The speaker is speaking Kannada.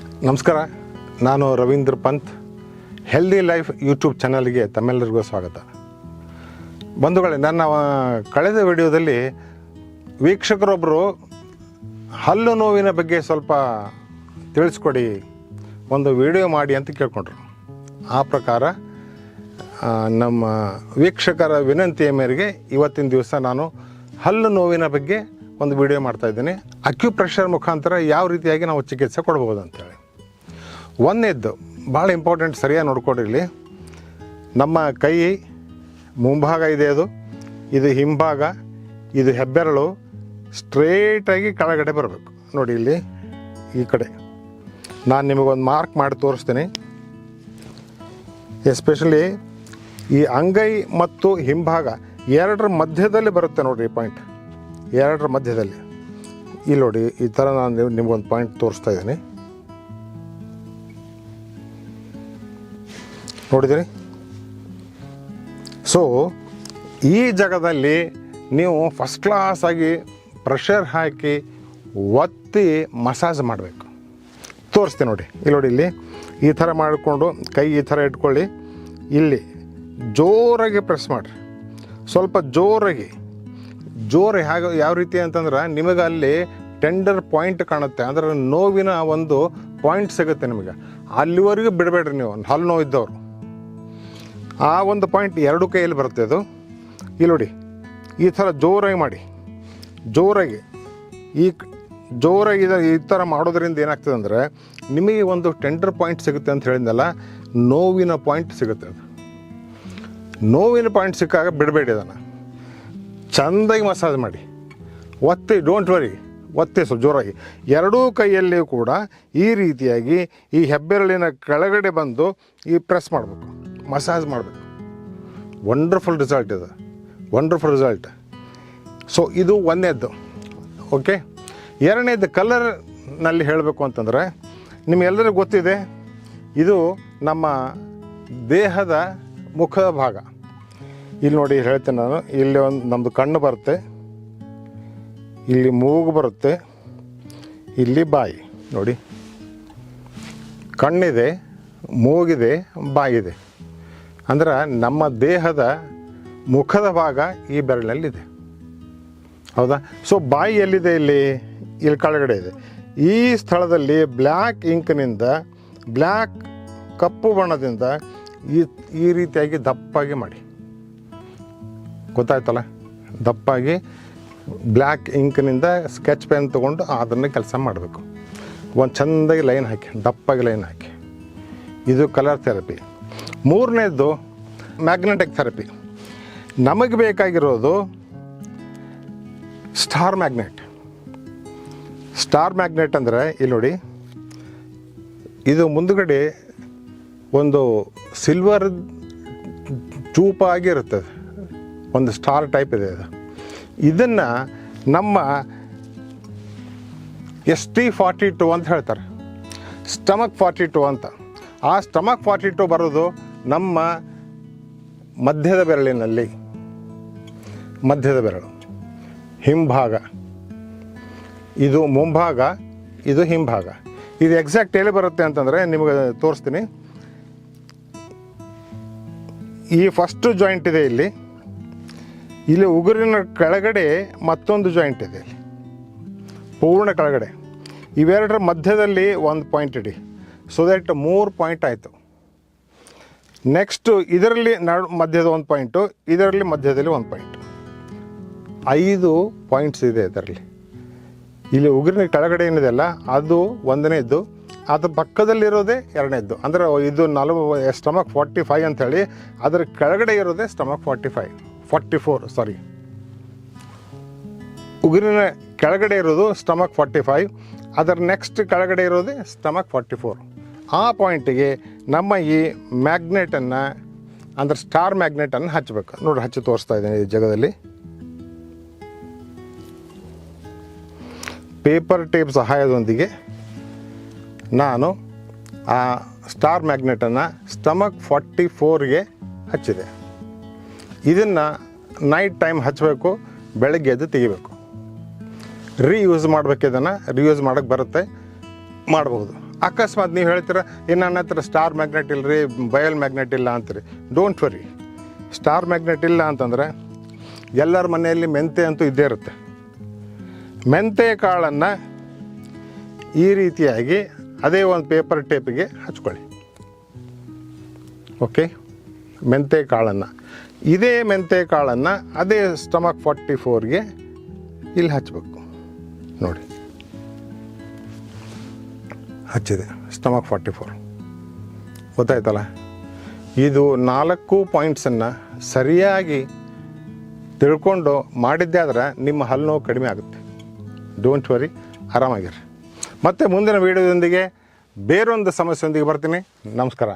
ನಮಸ್ಕಾರ, ನಾನು Ravindra Pant. Healthy life YouTube ಚಾನಲ್ಗೆ ತಮ್ಮೆಲ್ಲರಿಗೂ ಸ್ವಾಗತ. ಬಂಧುಗಳೇ, ನನ್ನ ಕಳೆದ ವಿಡಿಯೋದಲ್ಲಿ ವೀಕ್ಷಕರೊಬ್ಬರು ಹಲ್ಲು ನೋವಿನ ಬಗ್ಗೆ ಸ್ವಲ್ಪ ತಿಳಿಸ್ಕೊಡಿ, ಒಂದು ವಿಡಿಯೋ ಮಾಡಿ ಅಂತ ಕೇಳ್ಕೊಂಡ್ರು. ಆ ಪ್ರಕಾರ ನಮ್ಮ ವೀಕ್ಷಕರ ವಿನಂತಿಯ ಮೇರೆಗೆ ಇವತ್ತಿನ ದಿವಸ ನಾನು ಹಲ್ಲು ನೋವಿನ ಬಗ್ಗೆ ಒಂದು ವಿಡಿಯೋ ಮಾಡ್ತಾ ಇದ್ದೀನಿ. ಅಕ್ಯುಪ್ರೆಷರ್ ಮುಖಾಂತರ ಯಾವ ರೀತಿಯಾಗಿ ನಾವು ಚಿಕಿತ್ಸೆ ಕೊಡ್ಬೋದು ಅಂತೇಳಿ ಒಂದನೇದ್ದು ಭಾಳ ಇಂಪಾರ್ಟೆಂಟ್ ಸರಿಯಾಗಿ ನೋಡ್ಕೊಡಿರಲಿ ನಮ್ಮ ಕೈ, ಮುಂಭಾಗ ಇದೆ ಅದು. ಇದು ಹಿಂಭಾಗ, ಇದು ಹೆಬ್ಬೆರಳು. ಸ್ಟ್ರೇಟಾಗಿ ಕೆಳಗಡೆ ಬರಬೇಕು. ನೋಡಿ ಇಲ್ಲಿ, ಈ ಕಡೆ. ನಾನು ನಿಮಗೊಂದು ಮಾರ್ಕ್ ಮಾಡಿ ತೋರಿಸ್ತೀನಿ. ಎಸ್ಪೆಷಲಿ ಈ ಅಂಗೈ ಮತ್ತು ಹಿಂಭಾಗ ಎರಡರ ಮಧ್ಯದಲ್ಲಿ ಬರುತ್ತೆ ನೋಡಿರಿ ಪಾಯಿಂಟ್ ಎರಡರ ಮಧ್ಯದಲ್ಲಿ. ಇಲ್ಲಿ ನೋಡಿ, ಈ ಥರ ನಾನು ನಿಮ್- ನಿಮ್ಗೊಂದು ಪಾಯಿಂಟ್ ತೋರಿಸ್ತಾ ಇದ್ದೀನಿ. ನೋಡಿದಿರಿ? ಸೊ ಈ ಜಾಗದಲ್ಲಿ ನೀವು ಫಸ್ಟ್ ಕ್ಲಾಸ್ ಆಗಿ ಪ್ರೆಷರ್ ಹಾಕಿ ಒತ್ತಿ ಮಸಾಜ್ ಮಾಡಬೇಕು. ತೋರಿಸ್ತೀನಿ ನೋಡಿ. ಇಲ್ಲಿ ನೋಡಿ ಇಲ್ಲಿ, ಈ ಥರ ಮಾಡಿಕೊಂಡು ಕೈ ಈ ಥರ ಇಟ್ಕೊಳ್ಳಿ. ಇಲ್ಲಿ ಜೋರಾಗಿ ಪ್ರೆಸ್ ಮಾಡಿರಿ. ಸ್ವಲ್ಪ ಜೋರಾಗಿ. ಜೋರು ಹೇಗೆ ಯಾವ ರೀತಿ ಅಂತಂದ್ರೆ ನಿಮಗೆ ಅಲ್ಲಿ ಟೆಂಡರ್ ಪಾಯಿಂಟ್ ಕಾಣುತ್ತೆ. ಅಂದ್ರೆ ನೋವಿನ ಒಂದು ಪಾಯಿಂಟ್ ಸಿಗುತ್ತೆ ನಿಮಗೆ. ಅಲ್ಲಿವರೆಗೂ ಬಿಡಬೇಡ್ರಿ ನೀವು. ಹಲ್ಲು ನೋವು ಇದ್ದವರು ಆ ಒಂದು ಪಾಯಿಂಟ್ ಎರಡು ಕೈಯಲ್ಲಿ ಬರುತ್ತೆ ಅದು. ಇಲ್ಲಿ ನೋಡಿ, ಈ ಥರ ಜೋರಾಗಿ ಮಾಡಿ. ಜೋರಾಗಿ. ಈ ಜೋರಾಗಿ ಈ ಥರ ಮಾಡೋದ್ರಿಂದ ಏನಾಗ್ತದೆ ಅಂದರೆ, ನಿಮಗೆ ಒಂದು ಟೆಂಡರ್ ಪಾಯಿಂಟ್ ಸಿಗುತ್ತೆ ಅಂತ ಹೇಳಿದ್ನಲ್ಲ, ನೋವಿನ ಪಾಯಿಂಟ್ ಸಿಗುತ್ತೆ ಅದು. ನೋವಿನ ಪಾಯಿಂಟ್ ಸಿಕ್ಕಾಗ ಬಿಡಬೇಡಿ ಅದನ್ನು. ಚೆಂದಾಗಿ ಮಸಾಜ್ ಮಾಡಿ. ಒತ್ತಿ ಡೋಂಟ್ ವರಿ ಒತ್ತಿ ಸ್ವಲ್ಪ ಜೋರಾಗಿ. ಎರಡೂ ಕೈಯಲ್ಲಿಯೂ ಕೂಡ ಈ ರೀತಿಯಾಗಿ ಈ ಹೆಬ್ಬೆರಳಿನ ಕೆಳಗಡೆ ಬಂದು ಈ ಪ್ರೆಸ್ ಮಾಡಬೇಕು. ಮಸಾಜ್ ಮಾಡಬೇಕು. ವಂಡರ್ಫುಲ್ ರಿಸಲ್ಟ್ ಇದು. ವಂಡರ್ಫುಲ್ ರಿಸಲ್ಟ್ ಸೊ ಇದು ಒಂದನೇದ್ದು ಓಕೆ ಎರಡನೇದು ಕಲರ್ನಲ್ಲಿ ಹೇಳಬೇಕು ಅಂತಂದರೆ ನಿಮಗೆಲ್ಲರಿಗೂ ಗೊತ್ತಿದೆ, ಇದು ನಮ್ಮ ದೇಹದ ಮುಖದ ಭಾಗ. ಇಲ್ಲಿ ನೋಡಿ ಹೇಳ್ತೇನೆ ನಾನು. ಇಲ್ಲಿ ಒಂದು ನಮ್ಮದು ಕಣ್ಣು ಬರುತ್ತೆ. ಇಲ್ಲಿ ಮೂಗು ಬರುತ್ತೆ. ಇಲ್ಲಿ ಬಾಯಿ. ನೋಡಿ. ಕಣ್ಣಿದೆ, ಮೂಗಿದೆ, ಬಾಯಿದೆ. ಅಂದ್ರೆ ನಮ್ಮ ದೇಹದ ಮುಖದ ಭಾಗ ಈ ಬೆರಳಲ್ಲಿದೆ ಹೌದಾ? ಸೊ ಬಾಯಿ ಎಲ್ಲಿದೆ ಇಲ್ಲಿ? ಇಲ್ಲಿ ಕೆಳಗಡೆ ಇದೆ. ಈ ಸ್ಥಳದಲ್ಲಿ ಬ್ಲ್ಯಾಕ್ ಇಂಕ್ನಿಂದ ಬ್ಲ್ಯಾಕ್ ಕಪ್ಪು ಬಣ್ಣದಿಂದ ಈ ಈ ರೀತಿಯಾಗಿ ದಪ್ಪಾಗಿ ಮಾಡಿ. ಗೊತ್ತಾಯ್ತಲ್ಲ? ದಪ್ಪಾಗಿ ಬ್ಲ್ಯಾಕ್ ಇಂಕ್ನಿಂದ ಸ್ಕೆಚ್ ಪೆನ್ ತೊಗೊಂಡು ಅದನ್ನು ಕೆಲಸ ಮಾಡಬೇಕು. ಒಂದು ಚೆಂದಾಗಿ ಲೈನ್ ಹಾಕಿ, ದಪ್ಪಾಗಿ ಲೈನ್ ಹಾಕಿ. ಇದು ಕಲರ್ ಥೆರಪಿ. ಮೂರನೇದು ಮ್ಯಾಗ್ನೆಟಿಕ್ ಥೆರಪಿ. ನಮಗೆ ಬೇಕಾಗಿರೋದು ಸ್ಟಾರ್ ಮ್ಯಾಗ್ನೆಟ್. ಸ್ಟಾರ್ ಮ್ಯಾಗ್ನೆಟ್ ಅಂದರೆ ಇಲ್ಲಿ ನೋಡಿ, ಇದು ಮುಂದುಗಡೆ ಒಂದು ಸಿಲ್ವರ್ ಚೂಪಾಗಿ ಇರುತ್ತದೆ. ಒಂದು ಸ್ಟಾರ್ ಟೈಪ್ ಇದೆ ಅದು. ಇದನ್ನು ನಮ್ಮ ಎಸ್ ಟಿ ಫಾರ್ಟಿ ಟು ಅಂತ ಹೇಳ್ತಾರೆ. ಸ್ಟಮಕ್ ಫಾರ್ಟಿ ಟು ಅಂತ. ಆ ಸ್ಟಮಕ್ ಫಾರ್ಟಿ ಟು ಬರೋದು ನಮ್ಮ ಮಧ್ಯದ ಬೆರಳಿನಲ್ಲಿ. ಮಧ್ಯದ ಬೆರಳು. ಹಿಂಭಾಗ. ಇದು ಮುಂಭಾಗ, ಇದು ಹಿಂಭಾಗ. ಇದು ಎಕ್ಸಾಕ್ಟ್ ಎಲ್ಲಿ ಬರುತ್ತೆ ಅಂತಂದರೆ ನಿಮಗೆ ತೋರಿಸ್ತೀನಿ. ಈ ಫಸ್ಟ್ ಜಾಯಿಂಟ್ ಇದೆ ಇಲ್ಲಿ. ಇಲ್ಲಿ ಉಗುರಿನ ಕೆಳಗಡೆ ಮತ್ತೊಂದು ಜಾಯಿಂಟ್ ಇದೆ ಇಲ್ಲಿ. ಪೂರ್ಣ ಕೆಳಗಡೆ. ಇವೆರಡರ ಮಧ್ಯದಲ್ಲಿ ಒಂದು ಪಾಯಿಂಟ್ ಇಡಿ. ಸೊ ದಟ್ ಮೂರು ಪಾಯಿಂಟ್ ಆಯಿತು. ನೆಕ್ಸ್ಟು ಇದರಲ್ಲಿ ನಡು ಮಧ್ಯದ ಒಂದು ಪಾಯಿಂಟು ಇದರಲ್ಲಿ ಮಧ್ಯದಲ್ಲಿ ಒಂದು ಪಾಯಿಂಟ್ ಐದು ಪಾಯಿಂಟ್ಸ್ ಇದೆ ಇದರಲ್ಲಿ. ಇಲ್ಲಿ ಉಗುರಿನ ಕೆಳಗಡೆ ಏನಿದೆಯಲ್ಲ ಅದು ಒಂದನೇದ್ದು, ಅದ್ರ ಪಕ್ಕದಲ್ಲಿರೋದೇ ಎರಡನೇದ್ದು. ಅಂದರೆ ಇದು ನಲವ ಸ್ಟಮಕ್ ಫಾರ್ಟಿ ಫೈವ್ ಅಂಥೇಳಿ ಅದರ ಕೆಳಗಡೆ ಇರೋದೇ stomach forty five forty four sorry ಉಗುರಿನ ಕೆಳಗಡೆ ಇರೋದು ಸ್ಟಮಕ್ ಫಾರ್ಟಿ ಫೈವ್ ಅದರ ನೆಕ್ಸ್ಟ್ ಕೆಳಗಡೆ ಇರೋದೇ ಸ್ಟಮಕ್ ಫಾರ್ಟಿ ಫೋರ್ ಆ ಪಾಯಿಂಟಿಗೆ ನಮ್ಮ ಈ ಮ್ಯಾಗ್ನೆಟನ್ನು ಅಂದರೆ ಸ್ಟಾರ್ ಮ್ಯಾಗ್ನೆಟನ್ನು ಹಚ್ಚಬೇಕು ನೋಡಿ ಹಚ್ಚಿ ತೋರಿಸ್ತಾ ಇದ್ದೀನಿ ಈ ಜಾಗದಲ್ಲಿ. ಪೇಪರ್ ಟೇಪ್ ಸಹಾಯದೊಂದಿಗೆ ನಾನು ಆ ಸ್ಟಾರ್ ಮ್ಯಾಗ್ನೆಟನ್ನು ಸ್ಟಮಕ್ ಫಾರ್ಟಿ ಫೋರ್ಗೆ ಹಚ್ಚಿದೆ. ಇದನ್ನು ನೈಟ್ ಟೈಮ್ ಹಚ್ಚಬೇಕು ಬೆಳಗ್ಗೆ ಎದ್ದು ತೆಗಿಬೇಕು. ರೀಯೂಸ್ ಮಾಡಬೇಕು ಇದನ್ನು ರೀಯೂಸ್ ಮಾಡೋಕ್ಕೆ ಬರುತ್ತೆ ಮಾಡಬಹುದು ಅಕಸ್ಮಾತ್ ನೀವು ಹೇಳ್ತೀರ ಇನ್ನು ನನ್ನ ಹತ್ರ ಸ್ಟಾರ್ ಮ್ಯಾಗ್ನೆಟ್ ಇಲ್ಲ ರೀ ಬಯಲ್ ಮ್ಯಾಗ್ನೆಟ್ ಇಲ್ಲ ಅಂತೀರಿ. ಡೋಂಟ್ ವರಿ ಸ್ಟಾರ್ ಮ್ಯಾಗ್ನೆಟ್ ಇಲ್ಲ ಅಂತಂದರೆ, ಎಲ್ಲರ ಮನೆಯಲ್ಲಿ ಮೆಂತೆ ಅಂತೂ ಇದ್ದೇ ಇರುತ್ತೆ. ಮೆಂತೆ ಕಾಳನ್ನು ಈ ರೀತಿಯಾಗಿ ಅದೇ ಒಂದು ಪೇಪರ್ ಟೇಪಿಗೆ ಹಚ್ಕೊಳ್ಳಿ. ಓಕೆ ಮೆಂತೆ ಕಾಳನ್ನು. ಇದೇ ಮೆಂತೆ ಕಾಳನ್ನು ಅದೇ ಸ್ಟಮಕ್ ಫಾರ್ಟಿ ಫೋರ್ಗೆ ಇಲ್ಲಿ ಹಚ್ಚಬೇಕು ನೋಡಿ. ಹಚ್ಚಿದೆ ಸ್ಟಮಕ್ ಫಾರ್ಟಿ ಫೋರ್ ಗೊತ್ತಾಯ್ತಲ್ಲ? ಇದು ನಾಲ್ಕು ಪಾಯಿಂಟ್ಸನ್ನು ಸರಿಯಾಗಿ ತಿಳ್ಕೊಂಡು ಮಾಡಿದ್ದೆ ಆದರೆ ನಿಮ್ಮ ಹಲ್ಲು ನೋವು ಕಡಿಮೆ ಆಗುತ್ತೆ. ಡೋಂಟ್ ವರಿ ಆರಾಮಾಗಿರಿ. ಮತ್ತು ಮುಂದಿನ ವೀಡಿಯೋದೊಂದಿಗೆ ಬೇರೊಂದು ಸಮಸ್ಯೆಯೊಂದಿಗೆ ಬರ್ತೀನಿ. ನಮಸ್ಕಾರ.